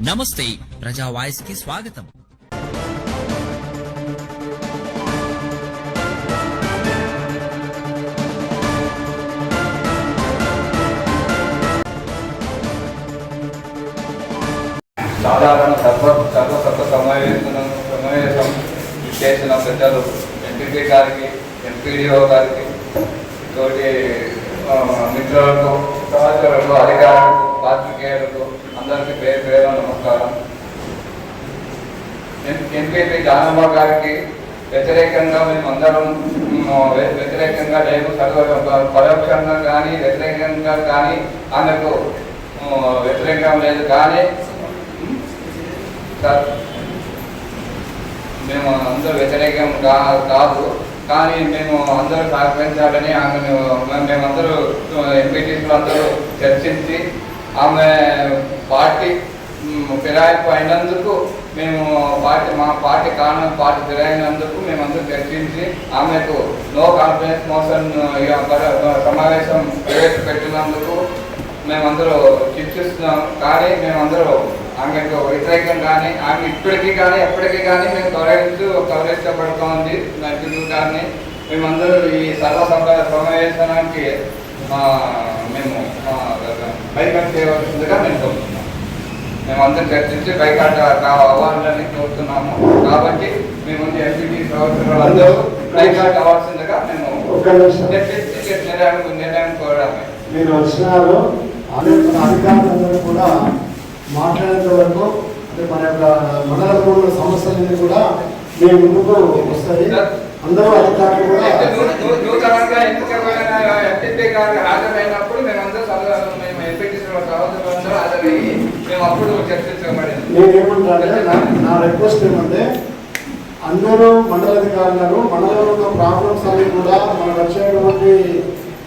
నమస్తే ప్రజా వాయిస్కి స్వాగతం. సాధారణ సర్వ సర్వసభ సమావేశం సమావేశం చేసిన పెద్దలు ఎంపీపీ గారికి ఎంపీడీఓ గారికి తోటి మిత్రులకు సహచరులకు అధికారులకు పాత్రికేయులకు అందరికీ ఎంపీపీ జానమ్మ గారికి వ్యతిరేకంగా మేము అందరం వ్యతిరేకంగా లేదు. సర్వ పరోక్షంగా కానీ వ్యతిరేకంగా కానీ ఆమెకు వ్యతిరేకం లేదు. కానీ మేము అందరూ వ్యతిరేకం కా కాదు. కానీ మేము అందరూ సహకరించాలని ఆమెను మేమందరూ ఎంపీటీసీలు అందరూ చర్చించి ఆమె పార్టీ మ్, ఫిరాయింపు అయినందుకు మేము పార్టీ మా పార్టీ కారణం పార్టీ ఫిరాయినందుకు మేమందరూ చర్చించి ఆమెకు నో కాన్ఫిడెన్స్ మోషన్ సమావేశం ప్రవేశపెట్టినందుకు మేమందరూ చర్చిస్తున్నాం కానీ మేమందరూ ఆమెకు వ్యతిరేకం కానీ ఆమె ఇప్పటికీ కానీ ఎప్పటికీ కానీ మేము గౌరవించు గౌరవించబడుతోంది నటిలు కానీ మేమందరూ ఈ సర్వసభ సమావేశానికి మేము బైకట్ చేయవలసిందిగా మేము చెబుతున్నాం మేమందరం చర్చించి బైకాట్ అవ్వాలని కోరుతున్నాము. కాబట్టి మేము ఎంపీటీ సంవత్సరాలందరూ బైకాట్ అవ్వాల్సిందిగా మేము. చర్చించి నిర్ణయం నిర్ణయం కోరడమే మీరు వచ్చినారు. అధికారులందరూ కూడా మాట్లాడేంత వరకు అంటే మన యొక్క మండలంలో ఉన్న సమస్యలన్నీ కూడా మీ ముందుకు వస్తాయి. అందరూ అధికారులు కూడా అయితే నూ- నూ- నూతనంగా ఎన్నికమైన ఎంపీ గారు హాజరైనప్పుడు మేమందరూ సభ- మేము ఎంపీటీ సహోదరులందరూ నేనేమంటానంటే నా- నా రిక్వెస్ట్ ఏమంటే అందరూ మండల అధికారులు మండలంలో ఉన్న ప్రాబ్లమ్స్ అన్ని కూడా మనకు వచ్చేటువంటి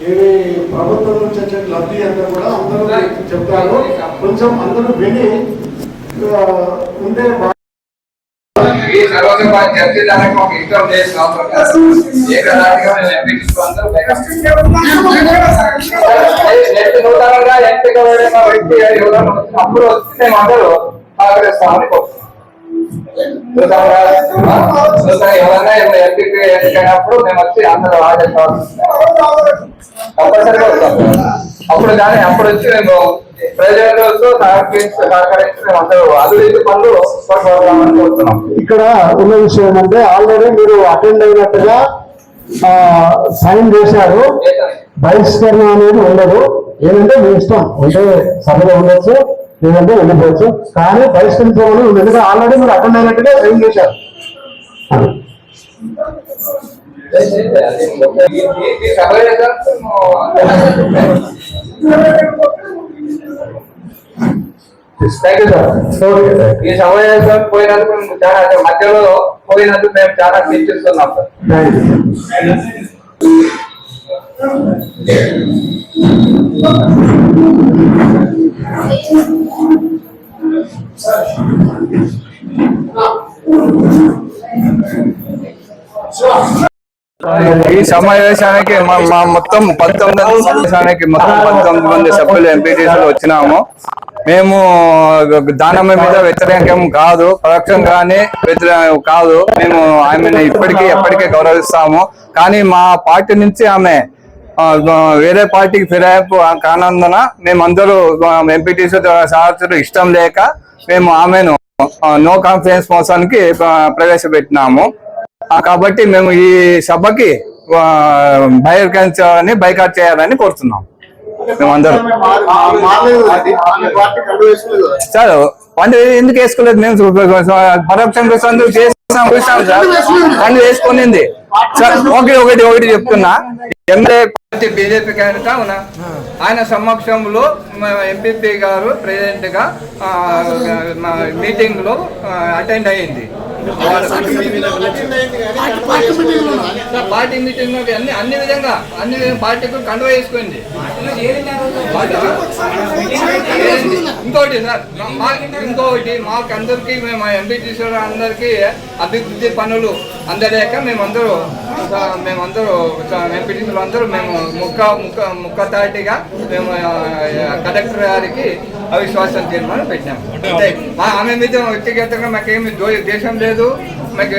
ఏవి ప్రభుత్వం నుంచి వచ్చే లబ్ధి అంతా కూడా అందరూ చెప్తారు. కొంచెం అందరూ విని ఆ, ఉండే సర్వసభ చర్చించడానికి ఒక ఇష్టం లేదు. ఏకదాటిగా నూతనంగా అప్పుడు వస్తే అందరూ సహకరిస్తామని ఎవరైనా ఎంపీకి ఎన్నికైనప్పుడు మేము వచ్చి అందరూ హాజరు కంపల్సరీగా వస్తాం అప్పుడు కానీ అప్పుడు వచ్చి మేము ప్రజలతో పనులు ఇక్కడ ఉన్న విషయం ఏంటంటే ఆల్రెడీ మీరు అటెండ్ అయినట్టుగా సైన్ చేశారు. బహిష్కరణ అనేది ఉండదు. ఏంటంటే మీ ఇష్టం. అంటే సభలో ఉండొచ్చు. లేదంటే వెళ్ళిపోవచ్చు కానీ బహిష్కరించమని ఉంది ఎందుకంటే ఆల్రెడీ మీరు అటెండ్ అయినట్టుగా సైన్ చేశారు. ఈ సభలో థ్యాంక్ యూ సార్ ఓకే ఈ సమావేశం పోయినందుకు మేము చాలా మధ్యలో పోయినందుకు మేము చాలా సార్ థ్యాంక్ యూ ఈ సమావేశానికి మా మొత్తం పంతొమ్మిది సమావేశానికి మొత్తం పంతొమ్మిది మంది సభ్యులు ఎంపీటీసీలు వచ్చినాము. మేము దానమ్మ మీద వ్యతిరేకం కాదు పరోక్షంగానే వ్యతిరేకం కాదు. మేము ఆమెను ఇప్పటికీ ఎప్పటికీ గౌరవిస్తాము. కానీ మా పార్టీ నుంచి ఆమె వేరే పార్టీకి ఫిరాయింపు కానందున మేమందరూ ఎంపీటీసీ సహచరులు ఇష్టం లేక మేము ఆమెను నో కాన్ఫిడెన్స్ మోసానికి ప్రవేశపెట్టినాము. కాబట్టి మేము ఈ సభకి బహిర్కరించాలని బైకాట్ చేయాలని కోరుతున్నాం. మేమందరం. సార్ పండు ఎందుకు వేసుకోలేదు మేము? పరోక్షం సందుకు చేస్తాం చూసాం సార్. పండు వేసుకునింది. సార్ ఒకటి ఒకటి ఒకటి చెప్తున్నా. ఎమ్మెల్యే పార్టీ బీజేపీ క్యాండిడేట్ అవునా? ఆయన సమక్షంలో ఎంపీపీ గారు ప్రెసిడెంట్గా మీటింగ్లో అటెండ్ అయ్యింది. పార్టీ మీటింగ్లో అన్ని అన్ని విధంగా అన్ని పార్టీకు కండువ వేసుకుంది ఇంకోటి సార్ మా- మాకు అందరికి మేము ఎంపీటీసీ అందరికీ అభివృద్ధి పనులు అందలేక మేమందరూ మేమందరూ ఎంపీటీసీలు అందరూ మేము ముక్క ముక్క ముక్క తాటిగా మేము కలెక్టర్ గారికి అవిశ్వాసం తీర్మానం పెట్టినాము అంటే మా ఆమె మీద వ్యక్తిగతంగా మాకేమి దేశం లేదు మాకు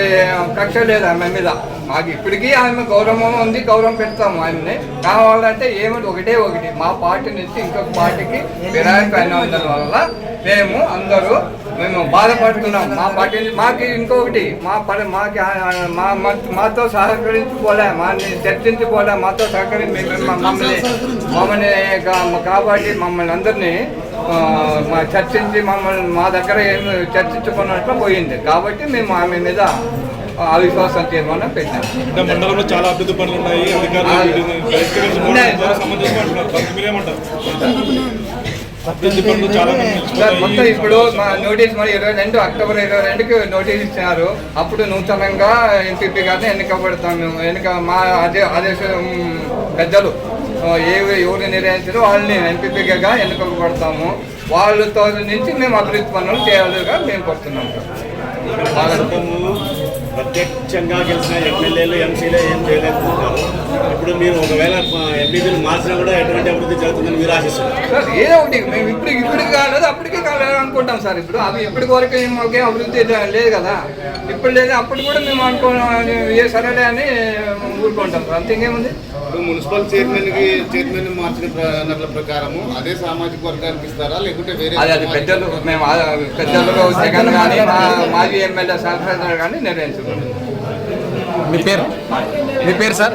కక్ష లేదు ఆమె మీద. మాకు ఇప్పటికీ ఆమె గౌరవం ఉంది గౌరవం పెడతాము ఆమెని. కావాలంటే ఏమిటి ఒకటే ఒకటి. మా పార్టీ నుంచి ఇంకొక పార్టీకి విరాయింపు అయిన ఉండడం వల్ల మేము అందరూ మేము బాధపడుతున్నాం. మా పార్టీ నుంచి మాకు ఇంకొకటి. మా పని మాకి మా మాతో సహకరించుకోలే మా చర్చించుకోలే మాతో సహకరించి మా- మమ్మల్ని మమ్మల్ని కా- కాబట్టి మమ్మల్ని అందరినీ మా చర్చించి మమ్మల్ని మా దగ్గర ఏమి చర్చించుకున్నట్లు పోయింది. కాబట్టి మేము ఆమె మీద తీర్మానం మండలంలో చాలా అభివృద్ధి పనులు ఉన్నాయి మొత్తం ఇప్పుడు మా నోటీస్ మరి ఇరవై రెండు అక్టోబర్ ఇరవై రెండుకి నోటీస్ ఇచ్చినారు. అప్పుడు నూతనంగా ఎంపీపీ గారిని ఎన్నికబడతాం మేము. ఎన్నిక మా అదే ఆదేశం పెద్దలు ఏ ఎవరు నిర్ణయించారో వాళ్ళని ఎంపీపీగా ఎన్నికబడతాము వాళ్ళతో నుంచి మేము అభివృద్ధి పనులు చేయాలిగా మేము కోరుతున్నాం ప్రత్యక్షంగా గెలిచిన ఎమ్మెల్యేలు ఎంసీలే ఏం చేయలేకపోతున్నారు ఇప్పుడు మీరు ఒకవేళ ఎంపీపీలు మార్చినా కూడా ఎటువంటి అభివృద్ధి జరుగుతుందని మీరు ఆశిస్తున్నారు? సార్ ఏదో ఒకటి మేము ఇప్పుడు ఇప్పటికి కాలేదు అప్పటికి కాలేదు అనుకుంటాం సార్. ఇప్పుడు అవి ఇప్పటి వరకు మాకే అభివృద్ధి లేదు కదా. ఇప్పుడు లేదు అప్పుడు కూడా మేము అనుకో ఏ సరేలే అని ఊరుకుంటాం సార్. అంతే ఇంకేముంది? ఇప్పుడు మున్సిపల్ చైర్మన్కి చైర్మన్ మార్చిన ప్రకారము అదే సామాజిక వర్గానికి ఇస్తారా? లేకుంటే వేరే అది అది పెద్దలు మేము పెద్దలు జగన్ కానీ మా మాజీ ఎమ్మెల్యే శాసనసభ్యులు కానీ నిర్ణయించుకున్నాం మీ పేరు మీ పేరు sir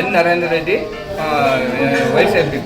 N Narender Reddy vice MP